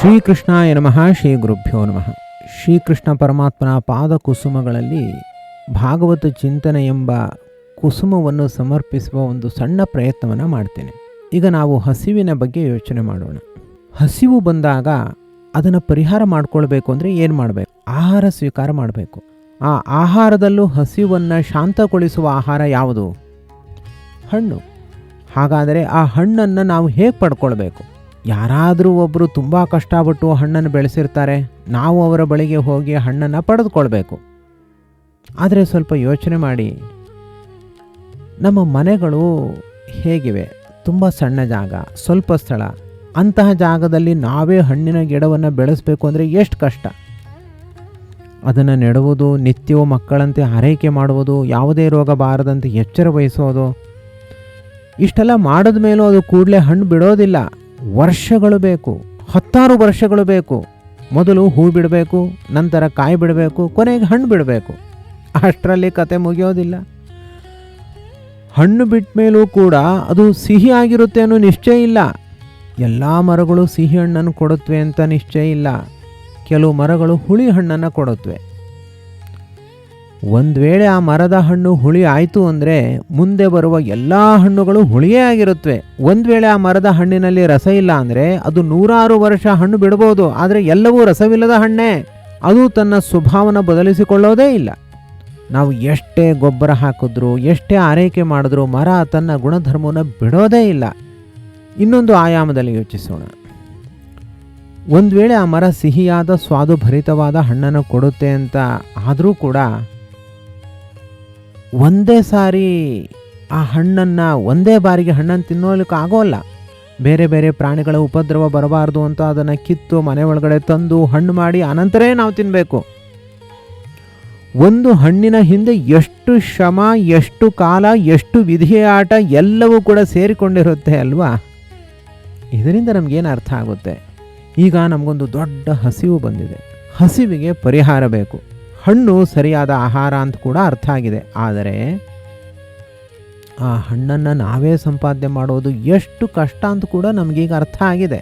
ಶ್ರೀಕೃಷ್ಣಾಯ ನಮಃ, ಶ್ರೀ ಗುರುಭ್ಯೋ ನಮಃ. ಶ್ರೀಕೃಷ್ಣ ಪರಮಾತ್ಮನ ಪಾದ ಕುಸುಮಗಳಲ್ಲಿ ಭಾಗವತ ಚಿಂತನೆ ಎಂಬ ಕುಸುಮವನ್ನು ಸಮರ್ಪಿಸುವ ಒಂದು ಸಣ್ಣ ಪ್ರಯತ್ನವನ್ನು ಮಾಡ್ತೇನೆ. ಈಗ ನಾವು ಹಸಿವಿನ ಬಗ್ಗೆ ಯೋಚನೆ ಮಾಡೋಣ. ಹಸಿವು ಬಂದಾಗ ಅದನ್ನು ಪರಿಹಾರ ಮಾಡಿಕೊಳ್ಬೇಕು ಅಂದರೆ ಏನು ಮಾಡಬೇಕು? ಆಹಾರ ಸ್ವೀಕಾರ ಮಾಡಬೇಕು. ಆ ಆಹಾರದಲ್ಲೂ ಹಸಿವನ್ನು ಶಾಂತಗೊಳಿಸುವ ಆಹಾರ ಯಾವುದು? ಹಣ್ಣು. ಹಾಗಾದರೆ ಆ ಹಣ್ಣನ್ನು ನಾವು ಹೇಗೆ ಪಡ್ಕೊಳ್ಬೇಕು? ಯಾರಾದರೂ ಒಬ್ಬರು ತುಂಬ ಕಷ್ಟಪಟ್ಟು ಹಣ್ಣನ್ನು ಬೆಳೆಸಿರ್ತಾರೆ, ನಾವು ಅವರ ಬಳಿಗೆ ಹೋಗಿ ಹಣ್ಣನ್ನು ಪಡೆದುಕೊಳ್ಬೇಕು. ಆದರೆ ಸ್ವಲ್ಪ ಯೋಚನೆ ಮಾಡಿ. ನಮ್ಮ ಮನೆಗಳು ಹೇಗಿವೆ? ತುಂಬ ಸಣ್ಣ ಜಾಗ, ಸ್ವಲ್ಪ ಸ್ಥಳ. ಅಂತಹ ಜಾಗದಲ್ಲಿ ನಾವೇ ಹಣ್ಣಿನ ಗಿಡವನ್ನು ಬೆಳೆಸಬೇಕು ಅಂದರೆ ಎಷ್ಟು ಕಷ್ಟ. ಅದನ್ನು ನೆಡುವುದು, ನಿತ್ಯವೂ ಮಕ್ಕಳಂತೆ ಆರೈಕೆ ಮಾಡುವುದು, ಯಾವುದೇ ರೋಗ ಬಾರದಂತೆ ಎಚ್ಚರ ವಹಿಸೋದು. ಇಷ್ಟೆಲ್ಲ ಮಾಡಿದ ಮೇಲೂ ಅದು ಕೂಡಲೇ ಹಣ್ಣು ಬಿಡೋದಿಲ್ಲ. ವರ್ಷಗಳು ಬೇಕು, ಹತ್ತಾರು ವರ್ಷಗಳು ಬೇಕು. ಮೊದಲು ಹೂ ಬಿಡಬೇಕು, ನಂತರ ಕಾಯಿ ಬಿಡಬೇಕು, ಕೊನೆಗೆ ಹಣ್ಣು ಬಿಡಬೇಕು. ಅಷ್ಟರಲ್ಲಿ ಕತೆ ಮುಗಿಯೋದಿಲ್ಲ. ಹಣ್ಣು ಬಿಟ್ಟ ಮೇಲೂ ಕೂಡ ಅದು ಸಿಹಿ ಆಗಿರುತ್ತೆ ಅನ್ನೋ ನಿಶ್ಚಯ ಇಲ್ಲ. ಎಲ್ಲ ಮರಗಳು ಸಿಹಿ ಹಣ್ಣನ್ನು ಕೊಡುತ್ತವೆ ಅಂತ ನಿಶ್ಚಯ ಇಲ್ಲ. ಕೆಲವು ಮರಗಳು ಹುಳಿ ಹಣ್ಣನ್ನು ಕೊಡುತ್ತವೆ ಒಂದು ವೇಳೆ ಆ ಮರದ ಹಣ್ಣು ಹುಳಿ ಆಯಿತು ಅಂದರೆ ಮುಂದೆ ಬರುವ ಎಲ್ಲ ಹಣ್ಣುಗಳು ಹುಳಿಯೇ ಆಗಿರುತ್ತವೆ ಒಂದು ವೇಳೆ ಆ ಮರದ ಹಣ್ಣಿನಲ್ಲಿ ರಸ ಇಲ್ಲ ಅಂದರೆ ಅದು ನೂರಾರು ವರ್ಷ ಹಣ್ಣು ಬಿಡಬಹುದು ಆದರೆ ಎಲ್ಲವೂ ರಸವಿಲ್ಲದ ಹಣ್ಣೇ. ಅದು ತನ್ನ ಸ್ವಭಾವನ ಬದಲಿಸಿಕೊಳ್ಳೋದೇ ಇಲ್ಲ. ನಾವು ಎಷ್ಟೇ ಗೊಬ್ಬರ ಹಾಕಿದ್ರು, ಎಷ್ಟೇ ಆರೈಕೆ ಮಾಡಿದ್ರೂ ಮರ ತನ್ನ ಗುಣಧರ್ಮವನ್ನು ಬಿಡೋದೇ ಇಲ್ಲ. ಇನ್ನೊಂದು ಆಯಾಮದಲ್ಲಿ ಯೋಚಿಸೋಣ. ಒಂದು ವೇಳೆ ಆ ಮರ ಸಿಹಿಯಾದ, ಸ್ವಾದುಭರಿತವಾದ ಹಣ್ಣನ್ನು ಕೊಡುತ್ತೆ ಅಂತ ಆದರೂ ಕೂಡ ಒಂದೇ ಸಾರಿ ಆ ಹಣ್ಣನ್ನು ಒಂದೇ ಬಾರಿಗೆ ಹಣ್ಣನ್ನು ತಿನ್ನೋಲಿಕ್ಕೆ ಆಗೋಲ್ಲ. ಬೇರೆ ಬೇರೆ ಪ್ರಾಣಿಗಳ ಉಪದ್ರವ ಬರಬಾರ್ದು ಅಂತ ಅದನ್ನು ಕಿತ್ತು ಮನೆ ಒಳಗಡೆ ತಂದು ಹಣ್ಣು ಮಾಡಿ ಅನಂತರೇ ನಾವು ತಿನ್ನಬೇಕು ಒಂದು ಹಣ್ಣಿನ ಹಿಂದೆ ಎಷ್ಟು ಶ್ರಮ, ಎಷ್ಟು ಕಾಲ, ಎಷ್ಟು ವಿಧಿಯಾಟ ಎಲ್ಲವೂ ಕೂಡ ಸೇರಿಕೊಂಡಿರುತ್ತೆ ಅಲ್ವಾ? ಇದರಿಂದ ನಮಗೇನು ಅರ್ಥ ಆಗುತ್ತೆ? ಈಗ ನಮಗೊಂದು ದೊಡ್ಡ ಹಸಿವು ಬಂದಿದೆ. ಹಸಿವಿಗೆ ಪರಿಹಾರ ಬೇಕು. ಹಣ್ಣು ಸರಿಯಾದ ಆಹಾರ ಅಂತ ಕೂಡ ಅರ್ಥ ಆಗಿದೆ. ಆದರೆ ಆ ಹಣ್ಣನ್ನು ನಾವೇ ಸಂಪಾದನೆ ಮಾಡೋದು ಎಷ್ಟು ಕಷ್ಟ ಅಂತ ಕೂಡ ನಮಗೀಗ ಅರ್ಥ ಆಗಿದೆ.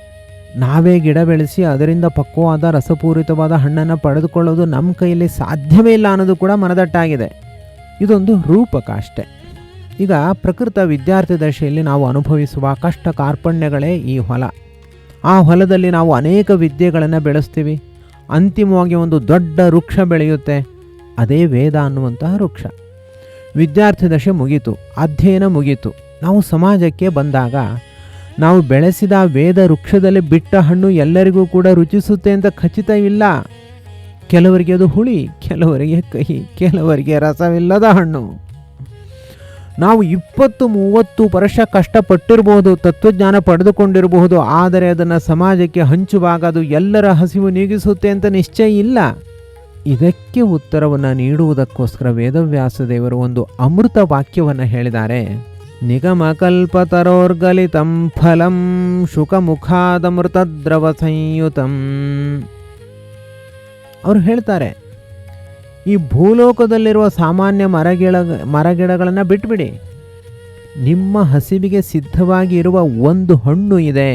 ನಾವೇ ಗಿಡ ಬೆಳೆಸಿ ಅದರಿಂದ ಪಕ್ವವಾದ ರಸಪೂರಿತವಾದ ಹಣ್ಣನ್ನು ಪಡೆದುಕೊಳ್ಳೋದು ನಮ್ಮ ಕೈಯಲ್ಲಿ ಸಾಧ್ಯವೇ ಇಲ್ಲ ಅನ್ನೋದು ಕೂಡ ಮನದಟ್ಟಾಗಿದೆ. ಇದೊಂದು ರೂಪಕ ಅಷ್ಟೆ. ಈಗ ಪ್ರಕೃತ ವಿದ್ಯಾರ್ಥಿ ದಶೆಯಲ್ಲಿ ನಾವು ಅನುಭವಿಸುವ ಕಷ್ಟ ಕಾರ್ಪಣ್ಯಗಳೇ ಈ ಹೊಲ. ಆ ಹೊಲದಲ್ಲಿ ನಾವು ಅನೇಕ ವಿದ್ಯೆಗಳನ್ನು ಬೆಳೆಸ್ತೀವಿ. ಅಂತಿಮವಾಗಿ ಒಂದು ದೊಡ್ಡ ವೃಕ್ಷ ಬೆಳೆಯುತ್ತೆ. ಅದೇ ವೇದ ಅನ್ನುವಂತಹ ವೃಕ್ಷ. ವಿದ್ಯಾರ್ಥಿ ದಶೆ ಮುಗೀತು, ಅಧ್ಯಯನ ಮುಗೀತು. ನಾವು ಸಮಾಜಕ್ಕೆ ಬಂದಾಗ, ನಾವು ಬೆಳೆಸಿದ ವೇದ ವೃಕ್ಷದಲ್ಲಿ ಬಿಟ್ಟ ಹಣ್ಣು ಎಲ್ಲರಿಗೂ ಕೂಡ ರುಚಿಸುತ್ತೆ ಅಂತ ಖಚಿತವಿಲ್ಲ ಕೆಲವರಿಗೆ ಅದು ಹುಳಿ, ಕೆಲವರಿಗೆ ಕಹಿ, ಕೆಲವರಿಗೆ ರಸವಿಲ್ಲದ ಹಣ್ಣು. ನಾವು ಇಪ್ಪತ್ತು ಮೂವತ್ತು ವರ್ಷ ಕಷ್ಟಪಟ್ಟಿರಬಹುದು ತತ್ವಜ್ಞಾನ ಪಡೆದುಕೊಂಡಿರಬಹುದು ಆದರೆ ಅದನ್ನು ಸಮಾಜಕ್ಕೆ ಹಂಚುವಾಗ ಅದು ಎಲ್ಲರ ಹಸಿವು ನೀಗಿಸುತ್ತೆ ಅಂತ ನಿಶ್ಚಯ ಇಲ್ಲ. ಇದಕ್ಕೆ ಉತ್ತರವನ್ನು ನೀಡುವುದಕ್ಕೋಸ್ಕರ ವೇದವ್ಯಾಸ ದೇವರು ಒಂದು ಅಮೃತ ವಾಕ್ಯವನ್ನು ಹೇಳಿದ್ದಾರೆ. ನಿಗಮ ಕಲ್ಪತರೋರ್ಗಲಿತಂ ಫಲಂ ದ್ರವ ಸಂಯುತಂ. ಅವರು ಹೇಳ್ತಾರೆ ಈ ಭೂಲೋಕದಲ್ಲಿರುವ ಸಾಮಾನ್ಯ ಮರಗಿಡ ಮರಗಿಡಗಳನ್ನು ಬಿಟ್ಬಿಡಿ. ನಿಮ್ಮ ಹಸಿವಿಗೆ ಸಿದ್ಧವಾಗಿ ಇರುವ ಒಂದು ಹಣ್ಣು ಇದೆ.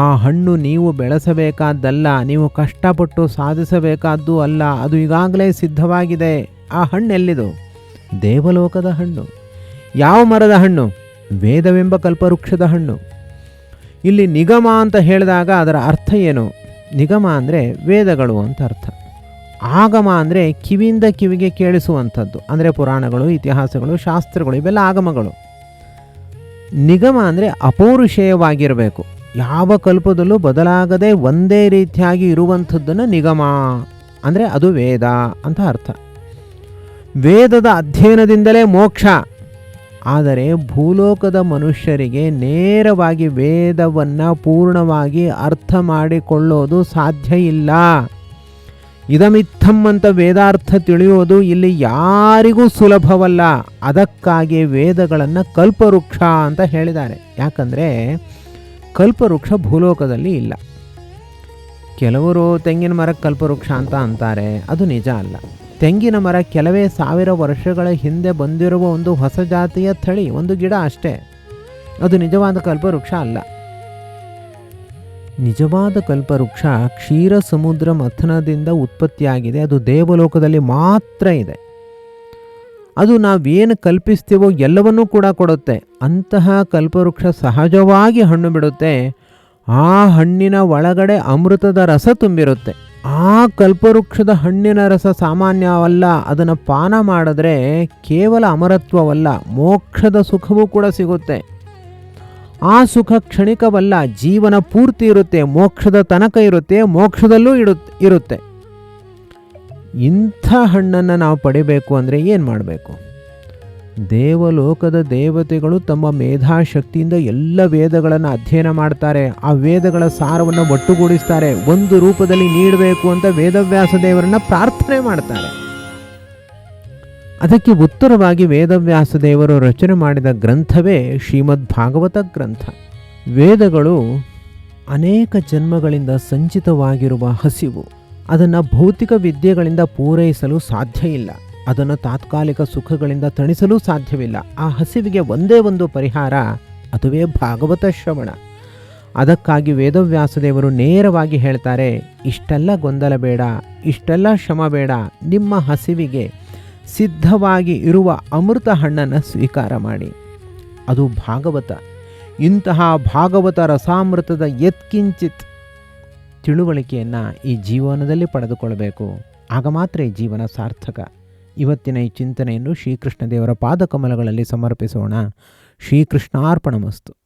ಆ ಹಣ್ಣು ನೀವು ಬೆಳೆಸಬೇಕಾದ್ದಲ್ಲ, ನೀವು ಕಷ್ಟಪಟ್ಟು ಸಾಧಿಸಬೇಕಾದ್ದು ಅಲ್ಲ, ಅದು ಈಗಾಗಲೇ ಸಿದ್ಧವಾಗಿದೆ. ಆ ಹಣ್ಣು ಎಲ್ಲಿದು? ದೇವಲೋಕದ ಹಣ್ಣು. ಯಾವ ಮರದ ಹಣ್ಣು? ವೇದವೆಂಬ ಕಲ್ಪವೃಕ್ಷದ ಹಣ್ಣು. ಇಲ್ಲಿ ನಿಗಮ ಅಂತ ಹೇಳಿದಾಗ ಅದರ ಅರ್ಥ ಏನು? ನಿಗಮ ಅಂದರೆ ವೇದಗಳು ಅಂತ ಅರ್ಥ. ಆಗಮ ಅಂದರೆ ಕಿವಿಯಿಂದ ಕಿವಿಗೆ ಕೇಳಿಸುವಂಥದ್ದು. ಅಂದರೆ ಪುರಾಣಗಳು, ಇತಿಹಾಸಗಳು, ಶಾಸ್ತ್ರಗಳು, ಇವೆಲ್ಲ ಆಗಮಗಳು. ನಿಗಮ ಅಂದರೆ ಅಪೌರುಷೇಯವಾಗಿರಬೇಕು. ಯಾವ ಕಲ್ಪದಲ್ಲೂ ಬದಲಾಗದೆ ಒಂದೇ ರೀತಿಯಾಗಿ ಇರುವಂಥದ್ದನ್ನು ನಿಗಮ ಅಂದರೆ ಅದು ವೇದ ಅಂತ ಅರ್ಥ. ವೇದದ ಅಧ್ಯಯನದಿಂದಲೇ ಮೋಕ್ಷ. ಆದರೆ ಭೂಲೋಕದ ಮನುಷ್ಯರಿಗೆ ನೇರವಾಗಿ ವೇದವನ್ನು ಪೂರ್ಣವಾಗಿ ಅರ್ಥ ಮಾಡಿಕೊಳ್ಳೋದು ಸಾಧ್ಯ ಇಲ್ಲ. ಇದಮಿತ್ತಂ ಅಂತ ವೇದಾರ್ಥ ತಿಳಿಯೋದು ಇಲ್ಲಿ ಯಾರಿಗೂ ಸುಲಭವಲ್ಲ. ಅದಕ್ಕಾಗಿ ವೇದಗಳನ್ನು ಕಲ್ಪವೃಕ್ಷ ಅಂತ ಹೇಳಿದ್ದಾರೆ. ಯಾಕಂದರೆ ಕಲ್ಪವೃಕ್ಷ ಭೂಲೋಕದಲ್ಲಿ ಇಲ್ಲ. ಕೆಲವರು ತೆಂಗಿನ ಮರ ಕಲ್ಪವೃಕ್ಷ ಅಂತ ಅಂತಾರೆ, ಅದು ನಿಜ ಅಲ್ಲ. ತೆಂಗಿನ ಮರ ಕೆಲವೇ ಸಾವಿರ ವರ್ಷಗಳ ಹಿಂದೆ ಬಂದಿರುವ ಒಂದು ಹೊಸ ಜಾತಿಯ ತಳಿ ಒಂದು ಗಿಡ ಅಷ್ಟೇ. ಅದು ನಿಜವಾದ ಕಲ್ಪವೃಕ್ಷ ಅಲ್ಲ. ನಿಜವಾದ ಕಲ್ಪವೃಕ್ಷ ಕ್ಷೀರ ಸಮುದ್ರ ಮಥನದಿಂದ ಉತ್ಪತ್ತಿಯಾಗಿದೆ. ಅದು ದೇವಲೋಕದಲ್ಲಿ ಮಾತ್ರ ಇದೆ. ಅದು ನಾವೇನು ಕಲ್ಪಿಸ್ತೀವೋ ಎಲ್ಲವನ್ನೂ ಕೂಡ ಕೊಡುತ್ತೆ. ಅಂತಹ ಕಲ್ಪವೃಕ್ಷ ಸಹಜವಾಗಿ ಹಣ್ಣು ಬಿಡುತ್ತೆ. ಆ ಹಣ್ಣಿನ ಒಳಗಡೆ ಅಮೃತದ ರಸ ತುಂಬಿರುತ್ತೆ. ಆ ಕಲ್ಪವೃಕ್ಷದ ಹಣ್ಣಿನ ರಸ ಸಾಮಾನ್ಯವಲ್ಲ. ಅದನ್ನು ಪಾನ ಮಾಡಿದ್ರೆ ಕೇವಲ ಅಮರತ್ವವಲ್ಲ, ಮೋಕ್ಷದ ಸುಖವೂ ಕೂಡ ಸಿಗುತ್ತೆ. ಆ ಸುಖ ಕ್ಷಣಿಕವಲ್ಲ, ಜೀವನ ಪೂರ್ತಿ ಇರುತ್ತೆ, ಮೋಕ್ಷದ ತನಕ ಇರುತ್ತೆ, ಮೋಕ್ಷದಲ್ಲೂ ಇಡು ಇರುತ್ತೆ. ಇಂಥ ಹಣ್ಣನ್ನು ನಾವು ಪಡಿಬೇಕು ಅಂದರೆ ಏನು ಮಾಡಬೇಕು? ದೇವಲೋಕದ ದೇವತೆಗಳು ತಮ್ಮ ಮೇಧಾಶಕ್ತಿಯಿಂದ ಎಲ್ಲ ವೇದಗಳನ್ನು ಅಧ್ಯಯನ ಮಾಡ್ತಾರೆ. ಆ ವೇದಗಳ ಸಾರವನ್ನು ಒಟ್ಟುಗೂಡಿಸ್ತಾರೆ. ಒಂದು ರೂಪದಲ್ಲಿ ನೀಡಬೇಕು ಅಂತ ವೇದವ್ಯಾಸ ದೇವರನ್ನು ಪ್ರಾರ್ಥನೆ ಮಾಡ್ತಾರೆ. ಅದಕ್ಕೆ ಉತ್ತರವಾಗಿ ವೇದವ್ಯಾಸ ದೇವರು ರಚನೆ ಮಾಡಿದ ಗ್ರಂಥವೇ ಶ್ರೀಮದ್ ಭಾಗವತ ಗ್ರಂಥ. ವೇದಗಳು ಅನೇಕ ಜನ್ಮಗಳಿಂದ ಸಂಚಿತವಾಗಿರುವ ಹಸಿವು. ಅದನ್ನು ಭೌತಿಕ ವಿದ್ಯೆಗಳಿಂದ ಪೂರೈಸಲು ಸಾಧ್ಯ ಇಲ್ಲ. ಅದನ್ನು ತಾತ್ಕಾಲಿಕ ಸುಖಗಳಿಂದ ತಣಿಸಲು ಸಾಧ್ಯವಿಲ್ಲ. ಆ ಹಸಿವಿಗೆ ಒಂದೇ ಒಂದು ಪರಿಹಾರ ಅದುವೇ ಭಾಗವತ ಶ್ರವಣ. ಅದಕ್ಕಾಗಿ ವೇದವ್ಯಾಸದೇವರು ನೇರವಾಗಿ ಹೇಳ್ತಾರೆ, ಇಷ್ಟೆಲ್ಲ ಗೊಂದಲ ಬೇಡ, ಇಷ್ಟೆಲ್ಲ ಶ್ರಮ ಬೇಡ, ನಿಮ್ಮ ಹಸಿವಿಗೆ ಸಿದ್ಧವಾಗಿ ಇರುವ ಅಮೃತ ಹಣ್ಣನ್ನು ಸ್ವೀಕಾರ ಮಾಡಿ. ಅದು ಭಾಗವತ. ಇಂತಹ ಭಾಗವತ ರಸಾಮೃತದ ಯತ್ಕಿಂಚಿತ್ ತಿಳುವಳಿಕೆಯನ್ನು ಈ ಜೀವನದಲ್ಲಿ ಪಡೆದುಕೊಳ್ಳಬೇಕು. ಆಗ ಮಾತ್ರ ಈ ಜೀವನ ಸಾರ್ಥಕ. ಇವತ್ತಿನ ಈ ಚಿಂತನೆಯನ್ನು ಶ್ರೀಕೃಷ್ಣ ದೇವರ ಪಾದಕಮಲಗಳಲ್ಲಿ ಸಮರ್ಪಿಸೋಣ. ಶ್ರೀಕೃಷ್ಣಾರ್ಪಣಮಸ್ತು.